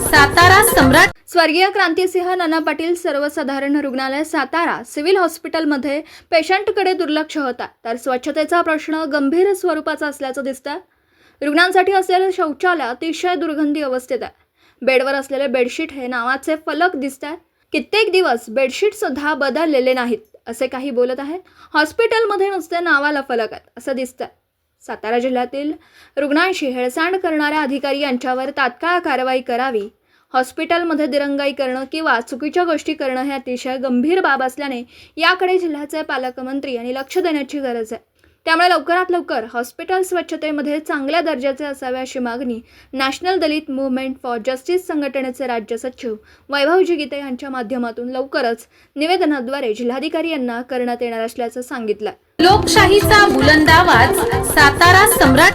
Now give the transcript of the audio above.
सातारा सम्राट स्वर्गीय क्रांतीसिंह नाना पाटील सर्वसाधारण रुग्णालय सातारा सिव्हिल हॉस्पिटलमध्ये पेशंटकडे दुर्लक्ष होता. तर स्वच्छतेचा प्रश्न गंभीर स्वरूपाचा असल्याचं दिसतं. रुग्णांसाठी असलेलं शौचालय अतिशय दुर्गंधी अवस्थेत आहे. बेडवर असलेले बेडशीट हे नावाचे फलक दिसत आहेत कित्येक दिवस बेडशीट सुद्धा बदललेले नाहीत असे काही बोलत आहेत हॉस्पिटलमध्ये नुसते नावाला फलक आहेत असं दिसतं. सातारा जिल्ह्यातील रुग्णांशी हेळसांड करणाऱ्या अधिकारी यांच्यावर तात्काळ कारवाई करावी. हॉस्पिटलमध्ये दिरंगाई करणं किंवा चुकीच्या गोष्टी करणं हे अतिशय गंभीर बाब असल्याने याकडे जिल्ह्याचे पालकमंत्री यांनी लक्ष देण्याची गरज आहे. त्यामुळे लवकरात लवकर हॉस्पिटल स्वच्छतेमध्ये चांगल्या दर्जाचे असावे अशी मागणी national Dalit movement for justice संघटनेचे राज्य सचिव वैभवजी गीते यांच्या माध्यमातून लवकरच निवेदनाद्वारे जिल्हाधिकारी यांना करण्यात येणार असल्याचं सांगितलं. लोकशाहीचा बुलंद आवाज सातारा सम्राट